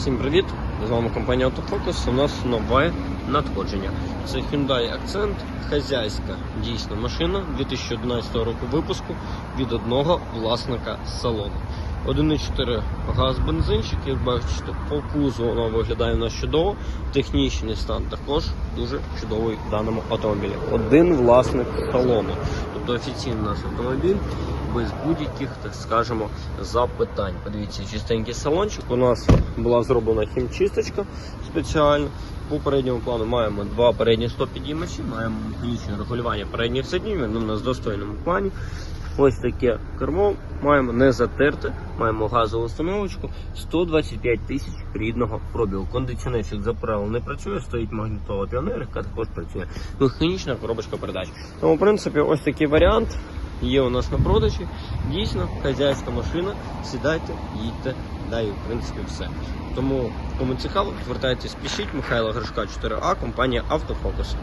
Всім привіт! З вами компанія Autofocus. У нас нове надходження. Це Hyundai Accent, хазяйська дійсна машина 2011 року випуску від одного власника салону. 1,4 газ бензинчик, як бачите, по кузову воно виглядає на чудово. Технічний стан також дуже чудовий в даному автомобілі. Один власник салону. Тобто офіційний наш автомобіль без будь-яких, так скажемо, запитань. Подивіться, чистенький салончик. У нас була зроблена хімчисточка спеціально. По передньому плану маємо два передні стопідіймачі, маємо механічне регулювання передніх сидінь, воно у нас в достойному плані. Ось таке кермо маємо не затерте, маємо газову установочку 125 тисяч рідного пробігу. Кондиціонерчик за правилом не працює, стоїть магнітола піонер, яка також працює. Механічна коробочка передач. Тому, в принципі, ось такий варіант є у нас на продажі. Дійсно, хазяйська машина. Сідайте, їдьте, да в принципі все. Тому, кому цікаво, звертайтесь, пишіть Михайло Гришка 4А, компанія Автофокус.